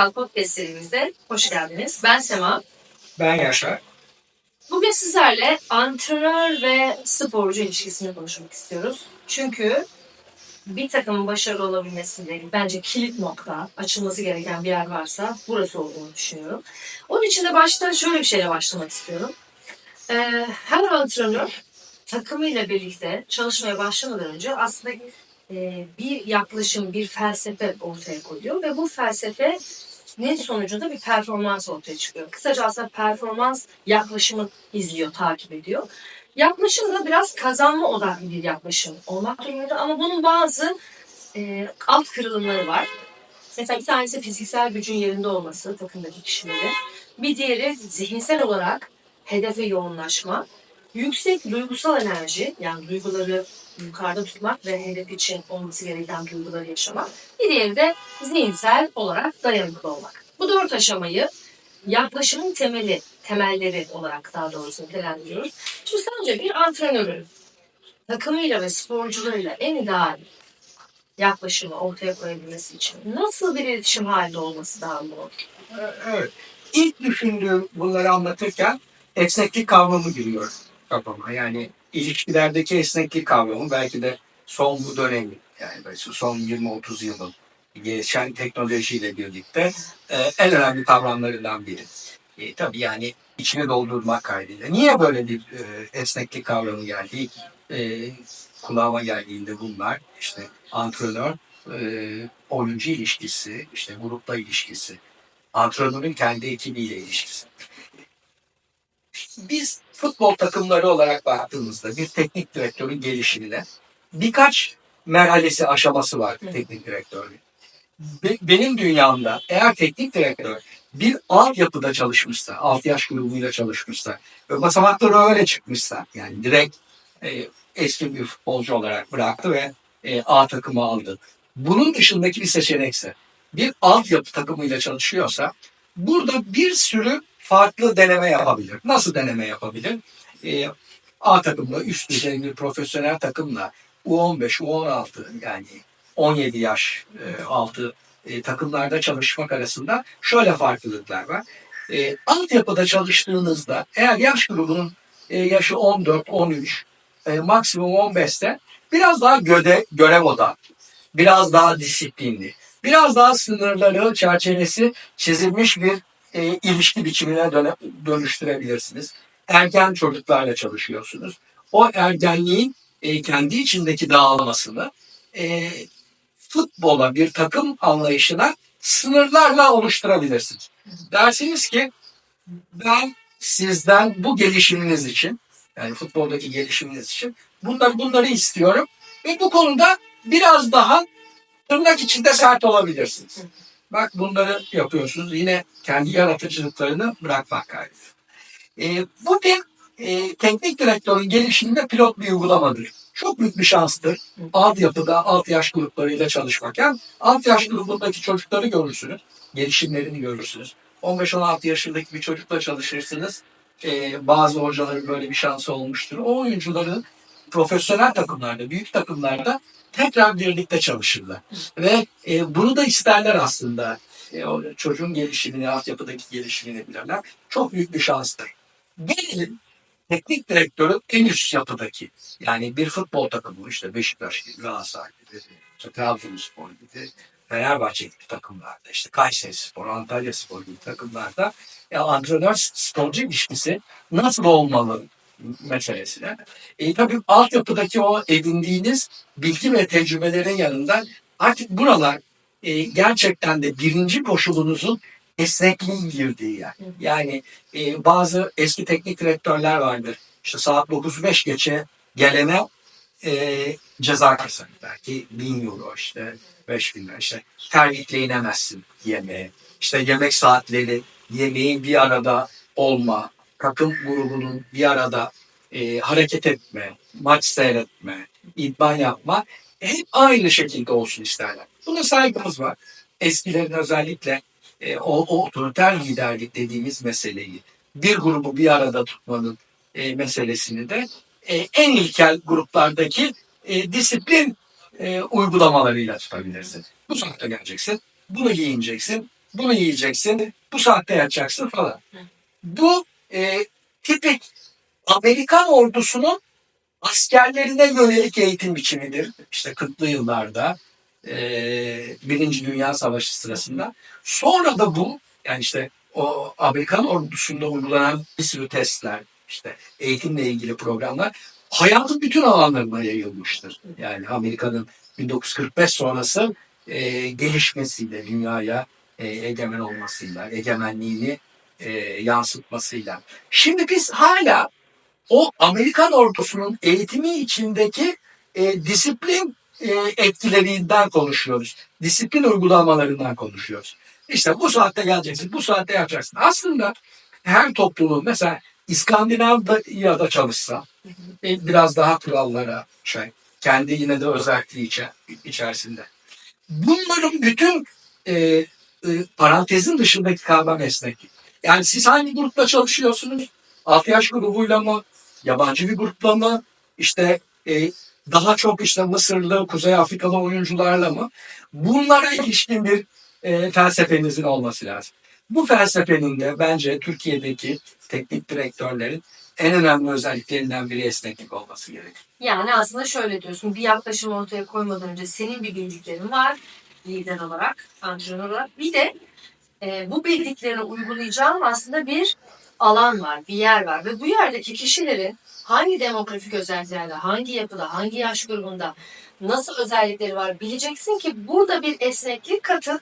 Gal Podcast serimizde hoş geldiniz. Ben Sema. Ben Yaşar. Bugün sizlerle antrenör ve sporcu ilişkisini konuşmak istiyoruz. Çünkü bir takımın başarılı olabilmesinde bence kilit nokta, açılması gereken bir yer varsa burası olduğunu düşünüyorum. Onun için de başta şöyle bir şeyle başlamak istiyorum. Ee, her antrenör takımıyla birlikte çalışmaya başlamadan önce aslında e, bir yaklaşım, bir felsefe ortaya koyuyor ve bu felsefenin sonucunda bir performans ortaya çıkıyor. Kısaca aslında performans yaklaşımı izliyor, takip ediyor. Yaklaşım da biraz kazanma odaklı bir yaklaşım olmak durumunda ama bunun bazı e, alt kırılımları var. Mesela bir tanesi fiziksel gücün yerinde olması takımdaki kişilerin. Bir diğeri zihinsel olarak hedefe yoğunlaşma. Yüksek duygusal enerji yani duyguları yukarıda tutmak ve hedef için olması gereken duyguları yaşamak. Bir diğeri de zihinsel olarak dayanıklı olmak. Bu dört aşamayı yaklaşımın temeli, temelleri olarak daha doğrusu nitelendiriyoruz. Şimdi sence bir antrenörün takımıyla ve sporcularıyla en ideal yaklaşımı ortaya koyabilmesi için nasıl bir iletişim halinde olması daha iyi olur? Evet. İlk düşündüğüm bunları anlatırken esneklik kavramı giriyor kafama. Yani ilişkilerdeki esneklik kavramı belki de son bu dönemi yani son 20-30 yılın gelişen teknolojiyle birlikte e, en önemli kavramlarından biri. E, tabii yani içine doldurmak kaydıyla. Niye böyle bir e, esneklik kavramı geldi? E, kulağıma geldiğinde bunlar işte antrenör, e, oyuncu ilişkisi, işte grupla ilişkisi, antrenörün kendi ekibiyle ilişkisi. Biz futbol takımları olarak baktığımızda bir teknik direktörün gelişimine birkaç merhalesi aşaması var teknik direktörün. Be- benim dünyamda eğer teknik direktör bir altyapıda çalışmışsa, alt yaş grubuyla çalışmışsa ve basamakları öyle çıkmışsa yani direkt e, eski bir futbolcu olarak bıraktı ve e, A takımı aldı. Bunun dışındaki bir seçenekse bir altyapı takımıyla çalışıyorsa burada bir sürü farklı deneme yapabilir. Nasıl deneme yapabilir? E, A takımla üst düzey bir profesyonel takımla U15, U16 yani 17 yaş e, altı e, takımlarda çalışmak arasında şöyle farklılıklar var. E, altyapıda çalıştığınızda eğer yaş grubunun e, yaşı 14, 13, e, maksimum 15'te biraz daha göde, görev odaklı, biraz daha disiplinli, biraz daha sınırları, çerçevesi çizilmiş bir e, ilişki biçimine döne, dönüştürebilirsiniz. Ergen çocuklarla çalışıyorsunuz. O ergenliğin e, kendi içindeki dağılmasını e, futbola bir takım anlayışına sınırlarla oluşturabilirsiniz. Dersiniz ki ben sizden bu gelişiminiz için yani futboldaki gelişiminiz için bunları bunları istiyorum ve bu konuda biraz daha tırnak içinde sert olabilirsiniz. Bak bunları yapıyorsunuz. Yine kendi yaratıcılıklarını bırakmak kaydıyla. E, bu bir e, teknik direktörün gelişiminde pilot bir uygulamadır. Çok büyük bir şanstır. Alt yapıda, alt yaş gruplarıyla çalışmak. Yani alt yaş grubundaki çocukları görürsünüz. Gelişimlerini görürsünüz. 15-16 yaşındaki bir çocukla çalışırsınız. E, bazı hocaların böyle bir şansı olmuştur. O oyuncuların profesyonel takımlarda, büyük takımlarda tekrar birlikte çalışırlar. Ve e, bunu da isterler aslında. E, o çocuğun gelişimini, altyapıdaki gelişimini bilirler. Çok büyük bir şanstır. Gelelim teknik direktörün en üst yapıdaki yani bir futbol takımı işte Beşiktaş gibi, Galatasaray gibi, Trabzonspor gibi, Fenerbahçe gibi takımlarda işte Kayseri Spor, Antalya Spor gibi takımlarda ya antrenör sporcu ilişkisi nasıl olmalı meselesine. E, tabii altyapıdaki o edindiğiniz bilgi ve tecrübelerin yanında artık buralar e, gerçekten de birinci koşulunuzun esnekliğin girdiği yer. Yani e, bazı eski teknik direktörler vardır. İşte saat 9.05 geçe gelene e, ceza keser. Belki 1000 euro işte 5000 lira işte terlikle inemezsin yemeğe. İşte yemek saatleri, yemeğin bir arada olma, takım grubunun bir arada e, hareket etme, maç seyretme, idman yapma hep aynı şekilde olsun isterler. Buna saygımız var. Eskilerin özellikle e, o, o otoriter liderlik dediğimiz meseleyi bir grubu bir arada tutmanın e, meselesini de e, en ilkel gruplardaki e, disiplin e, uygulamalarıyla tutabilirsin. Bu saatte geleceksin. bunu giyineceksin, bunu yiyeceksin, bu saatte yatacaksın falan. Bu e, tipik Amerikan ordusunun askerlerine yönelik eğitim biçimidir. İşte 40'lı yıllarda e, Birinci Dünya Savaşı sırasında. Sonra da bu yani işte o Amerikan ordusunda uygulanan bir sürü testler, işte eğitimle ilgili programlar hayatın bütün alanlarına yayılmıştır. Yani Amerika'nın 1945 sonrası e, gelişmesiyle, dünyaya e, egemen olmasıyla, egemenliğini e, yansıtmasıyla. Şimdi biz hala o Amerikan ordusunun eğitimi içindeki e, disiplin e, etkilerinden konuşuyoruz. Disiplin uygulamalarından konuşuyoruz. İşte bu saatte geleceksin, bu saatte yapacaksın. Aslında her toplumun mesela İskandinavya'da çalışsa e, biraz daha kurallara şey, kendi yine de özelliği içe- içerisinde. Bunların bütün e, e, parantezin dışındaki kavram esneklik. Yani siz hangi grupla çalışıyorsunuz? 6 yaş grubuyla mı? Yabancı bir grupla mı? İşte e, daha çok işte Mısırlı, Kuzey Afrikalı oyuncularla mı? Bunlara ilişkin bir e, felsefenizin olması lazım. Bu felsefenin de bence Türkiye'deki teknik direktörlerin en önemli özelliklerinden biri esneklik olması gerekir. Yani aslında şöyle diyorsun, bir yaklaşım ortaya koymadan önce senin bir bildiklerin var lider olarak, antrenör olarak. Bir de e, bu bildiklerini uygulayacağın aslında bir alan var, bir yer var. Ve bu yerdeki kişilerin hangi demografik özelliklerde, hangi yapıda, hangi yaş grubunda nasıl özellikleri var bileceksin ki burada bir esneklik katıp,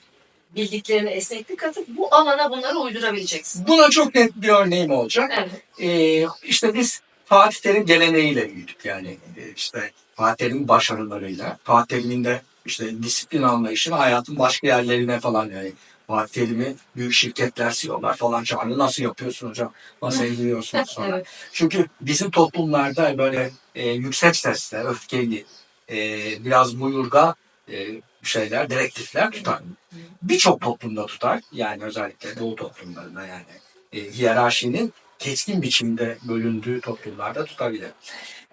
bildiklerine esneklik katıp bu alana bunları uydurabileceksin. Buna çok net bir örneğim olacak. Evet. Ee, işte biz Fatih Terim geleneğiyle büyüdük yani Ee, işte Fatih Terim'in başarılarıyla. Fatih Terim'in de işte disiplin anlayışını hayatın başka yerlerine falan yani Fatih Terim'i büyük şirketler CEO'lar falan çağırdı. Nasıl yapıyorsun hocam? Nasıl eğleniyorsunuz sonra? Evet. Çünkü bizim toplumlarda böyle e, yüksek sesle, öfkeli, e, biraz buyurga e, şeyler, direktifler tutar. Birçok toplumda tutar. Yani özellikle Doğu toplumlarında yani e, hiyerarşinin keskin biçimde bölündüğü toplumlarda tutabilir.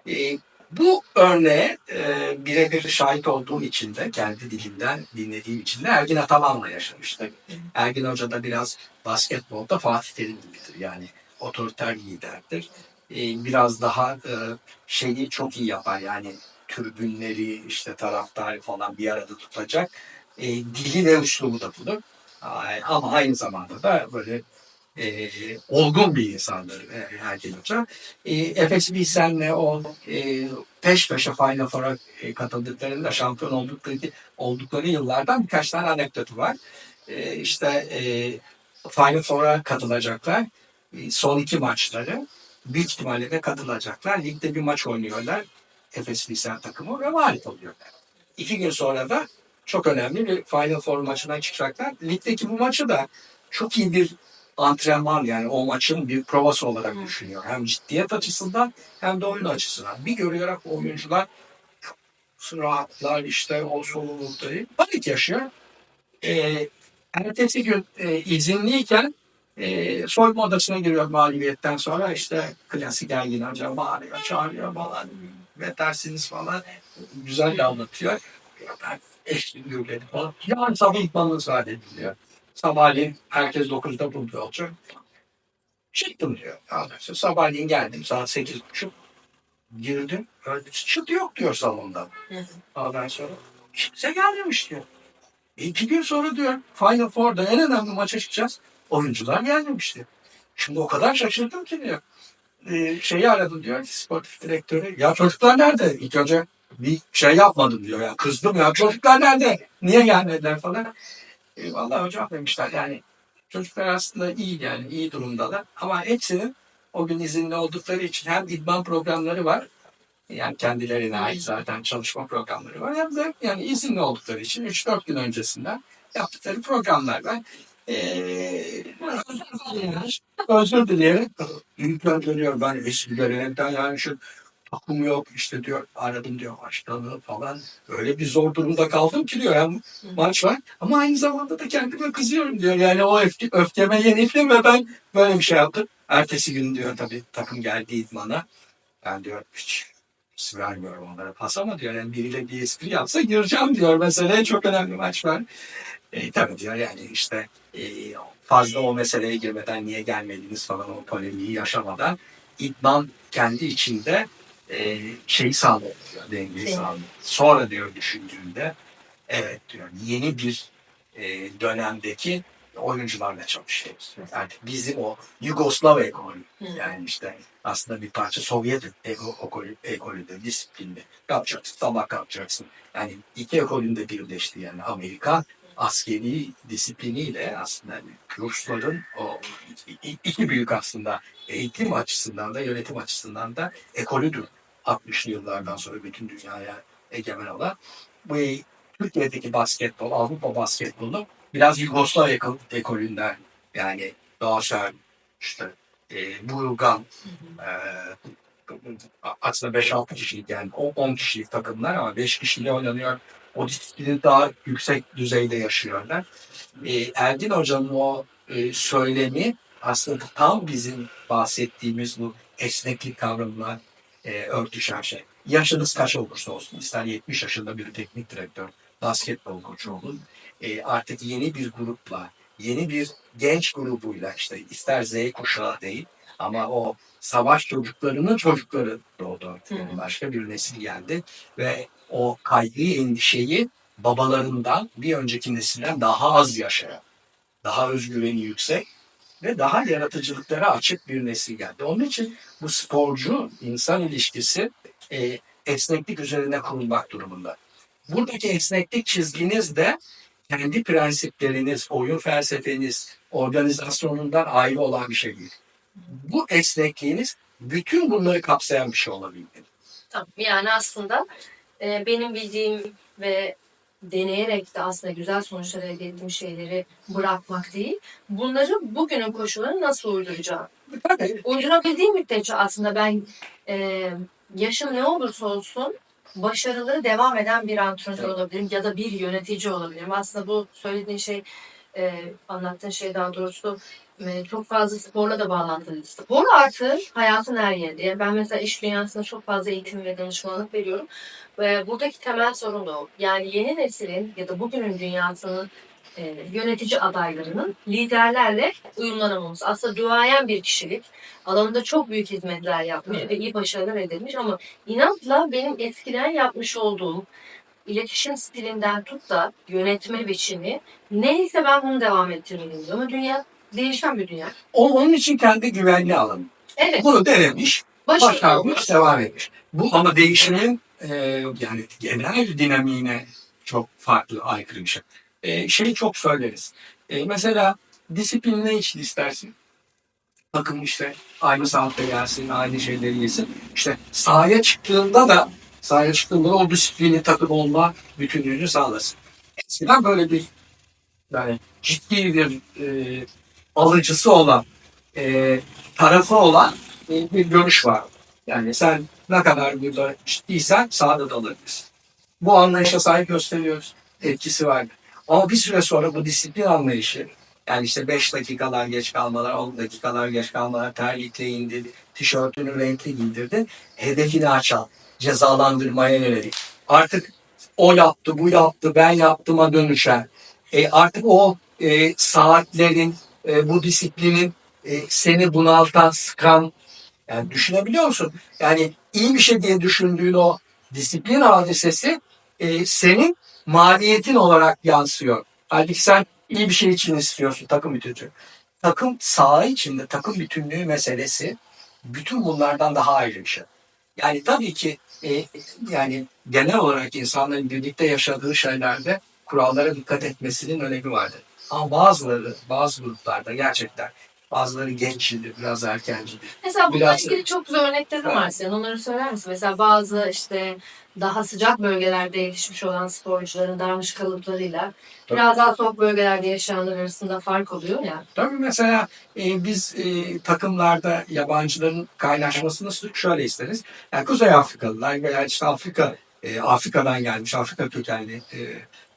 E, bu örneğe e, birebir şahit olduğum için de kendi dilimden dinlediğim için de Ergin Ataman'la yaşamıştım. Ergin Hoca da biraz basketbolda Fatih Terim gibidir. Yani otoriter liderdir. E, biraz daha e, şeyi çok iyi yapar. Yani türbünleri işte taraftar falan bir arada tutacak. E, dili ve üslubu da budur. Ay- Ama aynı zamanda da böyle e, olgun bir insandır e, Ergin Hoca. E, Efes Bilsen'le o e, peş peşe Final Four'a e, katıldıklarında şampiyon oldukları, oldukları yıllardan birkaç tane anekdotu var. E, işte e, Final Four'a katılacaklar. E, son iki maçları büyük ihtimalle de katılacaklar. Ligde bir maç oynuyorlar. Efes Bilsen takımı ve mağlup oluyorlar. İki gün sonra da çok önemli bir Final Four maçına çıkacaklar. Ligdeki bu maçı da çok iyi bir antrenman yani o maçın bir provası olarak düşünüyor. Hem ciddiyet açısından hem de oyun açısından. Bir görüyor ki oyuncular rahatlar işte o sorumlulukları panik yaşıyor. Ee, ertesi gün e, izinliyken e, soyunma odasına giriyor mağlubiyetten sonra işte klasik Ergin Hoca bağırıyor, çağırıyor falan yetersiniz falan güzel de anlatıyor. Ben eşli gürledim falan. Yarın sabah idmanınız var dedi diyor. Sabahleyin herkes 9'da burada olacak. Çıktım diyor. Sonra sabahleyin geldim saat 8.30. Girdim. Öyle çıt yok diyor salonda. Ondan sonra kimse gelmemiş diyor. İki gün sonra diyor Final Four'da en önemli maça çıkacağız. Oyuncular gelmemiş diyor. Şimdi o kadar şaşırdım ki diyor. Ee, şeyi aradım diyor sportif direktörü. Ya çocuklar nerede? İlk önce bir şey yapmadım diyor. Ya kızdım ya çocuklar nerede? Niye gelmediler falan. E, vallahi hocam demişler yani çocuklar aslında iyi yani iyi durumdalar. Ama hepsinin o gün izinli oldukları için hem idman programları var. Yani kendilerine ait zaten çalışma programları var. Hem de yani izinli oldukları için 3-4 gün öncesinden yaptıkları programlar var. Ee, özür dileyerek büyükler dönüyor ben eski görevden yani şu takım yok işte diyor aradım diyor başkanı falan öyle bir zor durumda kaldım ki diyor hem maç var ama aynı zamanda da kendime kızıyorum diyor yani o öfke, öfkeme yenildim ve ben böyle bir şey yaptım. Ertesi gün diyor tabii takım geldi idmana ben diyor hiç Hiç vermiyorum onlara pas ama diyor yani biriyle bir espri yapsa gireceğim diyor. Mesela çok önemli maç var. E, tabii diyor yani işte e, fazla o meseleye girmeden niye gelmediniz falan o polemiği yaşamadan idman kendi içinde e, şeyi sağlıyor diyor, dengeyi Şey. sağlıyor. Sonra diyor düşündüğünde evet diyor yeni bir e, dönemdeki oyuncularla çalışıyoruz. Artık bizim o Yugoslav ekolü yani işte aslında bir parça Sovyet eko- ekolü, ekolünde, disiplinde yapacaksın, sabah kalkacaksın. Yani iki ekolün de birleşti yani Amerika askeri disipliniyle aslında Rusların o iki büyük aslında eğitim açısından da yönetim açısından da ekolüdür. 60'lı yıllardan sonra bütün dünyaya egemen olan. Bu Türkiye'deki basketbol, Avrupa basketbolu biraz Yugoslav ekol, ekolünden yani Doğaçlar, işte e, Burgan, e, aslında 5-6 kişilik yani o 10 kişilik takımlar ama 5 kişiyle oynanıyor. O disiplini daha yüksek düzeyde yaşıyorlar. E, Ergin Hoca'nın o e, söylemi aslında tam bizim bahsettiğimiz bu esneklik kavramına e, örtüşen şey. Yaşınız kaç olursa olsun, ister 70 yaşında bir teknik direktör, basketbol koçu olun, e, artık yeni bir grupla, yeni bir genç grubuyla işte ister Z kuşağı değil ama o savaş çocuklarının çocukları doğdu artık. Yani başka bir nesil geldi ve o kaygıyı, endişeyi babalarından bir önceki nesilden daha az yaşayan, daha özgüveni yüksek ve daha yaratıcılıklara açık bir nesil geldi. Onun için bu sporcu insan ilişkisi e, esneklik üzerine kurulmak durumunda. Buradaki esneklik çizginiz de kendi prensipleriniz, oyun felsefeniz, organizasyonundan ayrı olan bir şey değil. Bu esnekliğiniz bütün bunları kapsayan bir şey olabilmeli. Tamam. Yani aslında e, benim bildiğim ve deneyerek de aslında güzel sonuçlar elde ettiğim şeyleri bırakmak değil. Bunları bugünün koşullarına nasıl uyduracağım? Uydurabildiğim müddetçe aslında ben e, yaşım ne olursa olsun başarılı devam eden bir antrenör Evet. olabilirim ya da bir yönetici olabilirim. Aslında bu söylediğin şey, e, anlattığın şey daha doğrusu çok fazla sporla da bağlantılı. Spor artı hayatın her yerinde. Ben mesela iş dünyasında çok fazla eğitim ve danışmanlık veriyorum. Ve buradaki temel sorun o. Yani yeni neslin ya da bugünün dünyasının e, yönetici adaylarının liderlerle uyumlanamaması. Aslında duayen bir kişilik. Alanında çok büyük hizmetler yapmış ve iyi başarılar edilmiş ama inatla benim eskiden yapmış olduğum iletişim stilinden tut da yönetme biçimi neyse ben bunu devam ettirmeliyim. Ama dünya değişen bir dünya. O, onun için kendi güvenli alanı. Evet. Bunu denemiş, Başarılı başarmış, devam etmiş. Bu ama değişimin e, yani genel dinamiğine çok farklı, aykırı bir şey. E, şeyi çok söyleriz. E, mesela disiplin ne için istersin? Takım işte aynı saatte gelsin, aynı şeyleri yesin. İşte sahaya çıktığında da sahaya çıktığında da o disiplini takım olma bütünlüğünü sağlasın. Eskiden böyle bir yani ciddi bir e, alıcısı olan, e, tarafı olan e, bir görüş var. Yani sen ne kadar burada ciddiysen sahada da alabilirsin. Bu anlayışa sahip gösteriyoruz. Etkisi var. Ama bir süre sonra bu disiplin anlayışı yani işte 5 dakikalar geç kalmalar, 10 dakikalar geç kalmalar, terlikle indirdi, tişörtünü renkli giydirdi. Hedefini açan, cezalandırmaya yönelik. Artık o yaptı, bu yaptı, ben yaptıma dönüşen. E artık o e, saatlerin, e, bu disiplinin e, seni bunaltan, sıkan, yani düşünebiliyor musun? Yani iyi bir şey diye düşündüğün o disiplin hadisesi e, senin maliyetin olarak yansıyor. Halbuki sen iyi bir şey için istiyorsun takım bütüncü. Takım saha içinde takım bütünlüğü meselesi bütün bunlardan daha ayrı bir şey. Yani tabii ki e, yani genel olarak insanların birlikte yaşadığı şeylerde kurallara dikkat etmesinin önemi vardır. Ama bazıları, bazı gruplarda gerçekten bazıları gençlidir, biraz erkencidir. Mesela bununla Biraz- ilgili çok güzel örneklerin var senin. Onları söyler misin? Mesela bazı işte daha sıcak bölgelerde yetişmiş olan sporcuların davranış kalıplarıyla biraz daha soğuk bölgelerde yaşayanlar arasında fark oluyor ya. Tabii mesela e, biz e, takımlarda yabancıların kaynaşmasını şöyle isteriz. Yani Kuzey Afrikalılar veya işte Afrika e, Afrika'dan gelmiş Afrika kökenli e,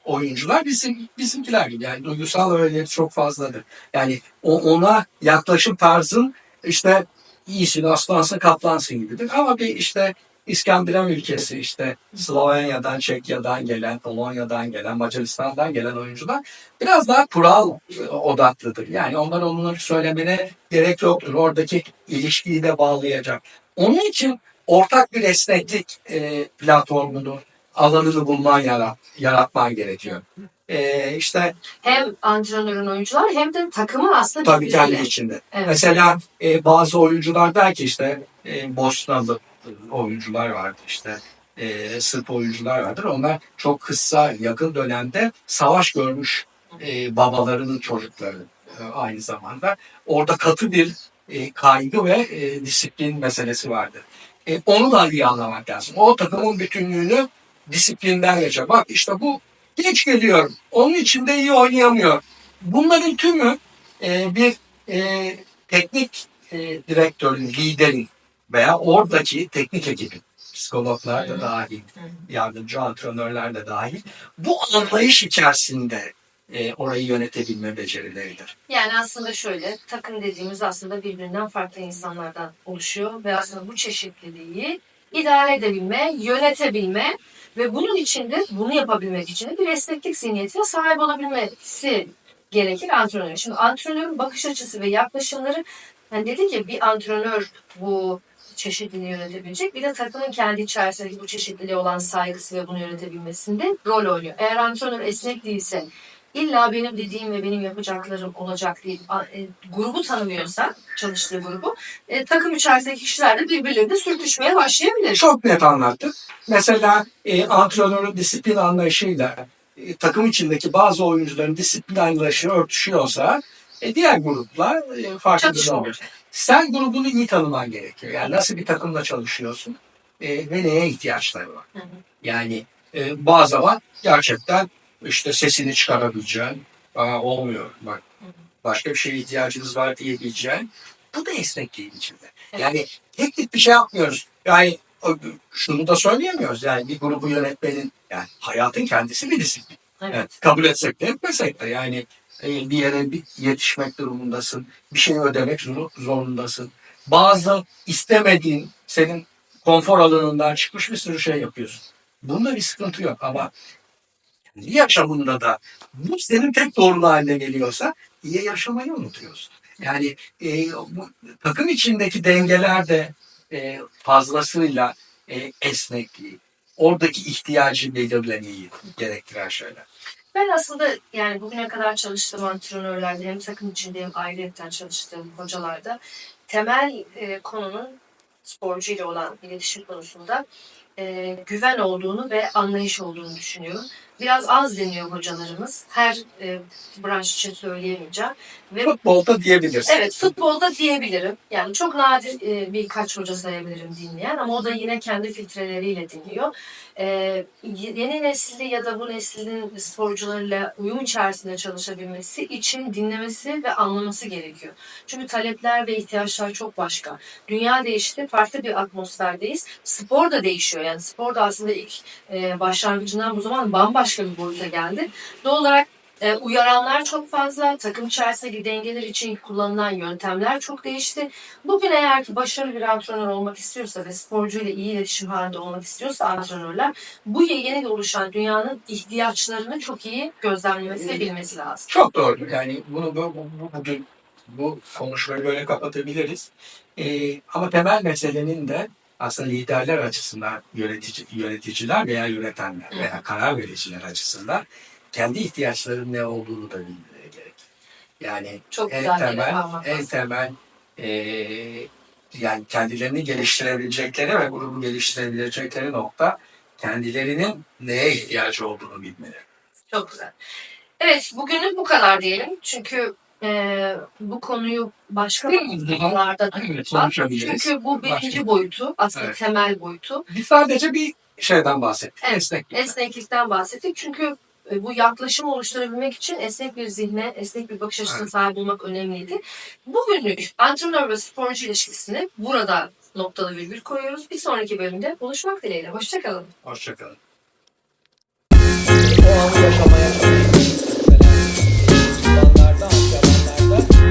oyuncular bizim bizimkiler gibi. Yani duygusal öğeleri çok fazladır. Yani ona yaklaşım tarzın işte iyisin aslansın kaplansın gibidir. Ama bir işte İskandinav ülkesi işte Slovenya'dan, Çekya'dan gelen, Polonya'dan gelen, Macaristan'dan gelen oyuncular biraz daha kural odaklıdır. Yani onlar onları söylemene gerek yoktur. Oradaki ilişkiyi de bağlayacak. Onun için ortak bir esneklik e, platformunu, alanını bulman, yarat, yaratman gerekiyor. E, işte Hem antrenörün oyuncular hem de takımın aslında tabii birbiriyle. kendi içinde. Evet. Mesela e, bazı oyuncular der ki işte e, Bosnalı oyuncular vardır işte e, Sırp oyuncular vardır. Onlar çok kısa yakın dönemde savaş görmüş e, babalarının çocukları e, aynı zamanda. Orada katı bir e, kaygı ve e, disiplin meselesi vardır. E, onu da iyi anlamak lazım. O takımın bütünlüğünü disiplinden geçer. Bak işte bu geç geliyor. Onun için de iyi oynayamıyor. Bunların tümü e, bir e, teknik e, direktörün, liderin veya oradaki teknik ekibin, psikologlar da dahil, yardımcı antrenörler de dahil, bu anlayış içerisinde e, orayı yönetebilme becerileridir. Yani aslında şöyle, takım dediğimiz aslında birbirinden farklı insanlardan oluşuyor ve aslında bu çeşitliliği idare edebilme, yönetebilme ve bunun içinde bunu yapabilmek için de bir esneklik zihniyetine sahip olabilmesi gerekir antrenör. Şimdi antrenörün bakış açısı ve yaklaşımları, hani dedik ya bir antrenör bu çeşitliliği yönetebilecek. Bir de takımın kendi içerisindeki bu çeşitliliğe olan saygısı ve bunu yönetebilmesinde rol oynuyor. Eğer antrenör esnek değilse, illa benim dediğim ve benim yapacaklarım olacak deyip e, grubu tanımıyorsa, çalıştığı grubu, e, takım içerisindeki kişiler de birbirleriyle sürtüşmeye başlayabilir. Çok net anlattık. Mesela e, antrenörün disiplin anlayışıyla e, takım içindeki bazı oyuncuların disiplin anlayışı örtüşüyorsa e, diğer gruplar e, farklı olur. Sen grubunu iyi tanıman gerekiyor. Yani nasıl bir takımla çalışıyorsun e, ve neye ihtiyaçları var. Hı hı. Yani e, bazı zaman gerçekten işte sesini çıkarabileceğin, Aa, olmuyor bak başka bir şeye ihtiyacınız var diyebileceğin bu da esnekliğin içinde. Evet. Yani teknik bir şey yapmıyoruz. Yani şunu da söyleyemiyoruz. Yani bir grubu yönetmenin yani hayatın kendisi bir disiplin. Evet. Evet, kabul etsek de etmesek de yani e, bir yere bir yetişmek durumundasın. Bir şeyi ödemek zor- zorundasın. Bazı istemediğin senin konfor alanından çıkmış bir sürü şey yapıyorsun. Bunda bir sıkıntı yok ama yaşamında da bu senin tek doğrulu haline geliyorsa iyi yaşamayı unutuyorsun. Yani e, bu takım içindeki dengeler de e, fazlasıyla e, esnekliği, oradaki ihtiyacı belirlemeyi gerektiren şeyler. Ben aslında yani bugüne kadar çalıştığım antrenörlerde hem takım içinde hem ayrıyetten çalıştığım hocalarda temel e, konunun sporcu ile olan iletişim konusunda e, güven olduğunu ve anlayış olduğunu düşünüyorum. Biraz az deniyor hocalarımız. Her e, branş için söyleyemeyeceğim. Ve Futbolda diyebilirsin. Evet futbolda diyebilirim. Yani çok nadir e, birkaç hoca sayabilirim dinleyen ama o da yine kendi filtreleriyle dinliyor. E, yeni nesli ya da bu neslin sporcularıyla uyum içerisinde çalışabilmesi için dinlemesi ve anlaması gerekiyor. Çünkü talepler ve ihtiyaçlar çok başka. Dünya değişti, farklı bir atmosferdeyiz. Spor da değişiyor. Yani spor da aslında ilk e, başlangıcından bu zaman bambaşka bir boyuta geldi. Doğal olarak e, uyaranlar çok fazla, takım içerisindeki dengeler için kullanılan yöntemler çok değişti. Bugün eğer ki başarılı bir antrenör olmak istiyorsa ve sporcuyla iyi iletişim halinde olmak istiyorsa antrenörler bu yeni oluşan dünyanın ihtiyaçlarını çok iyi gözlemlemesi ve bilmesi lazım. Çok doğru. Yani bunu bu, bu- bu- bugün bu konuşmayı böyle kapatabiliriz. Ee, ama temel meselenin de aslında liderler açısından yönetici, yöneticiler veya yönetenler veya karar vericiler açısından kendi ihtiyaçlarının ne olduğunu da bilmeleri gerek. Yani Çok en temel, en temel eee, yani kendilerini geliştirebilecekleri ve grubu geliştirebilecekleri nokta kendilerinin neye ihtiyacı olduğunu bilmeleri. Çok güzel. Evet, bugünlük bu kadar diyelim. Çünkü e, bu konuyu başka konularda da Evet. Çünkü bu birinci Başka. boyutu, aslında Evet. temel boyutu. Biz sadece bir şeyden bahsettik. Evet, Esneklik. Esneklikten bahsettik. Çünkü e, bu yaklaşımı oluşturabilmek için esnek bir zihne, esnek bir bakış açısına Evet. sahip olmak önemliydi. Bugünlük antrenör ve sporcu ilişkisini burada noktalı virgül koyuyoruz. Bir sonraki bölümde buluşmak dileğiyle. Hoşçakalın. Hoşçakalın.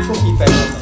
พวก全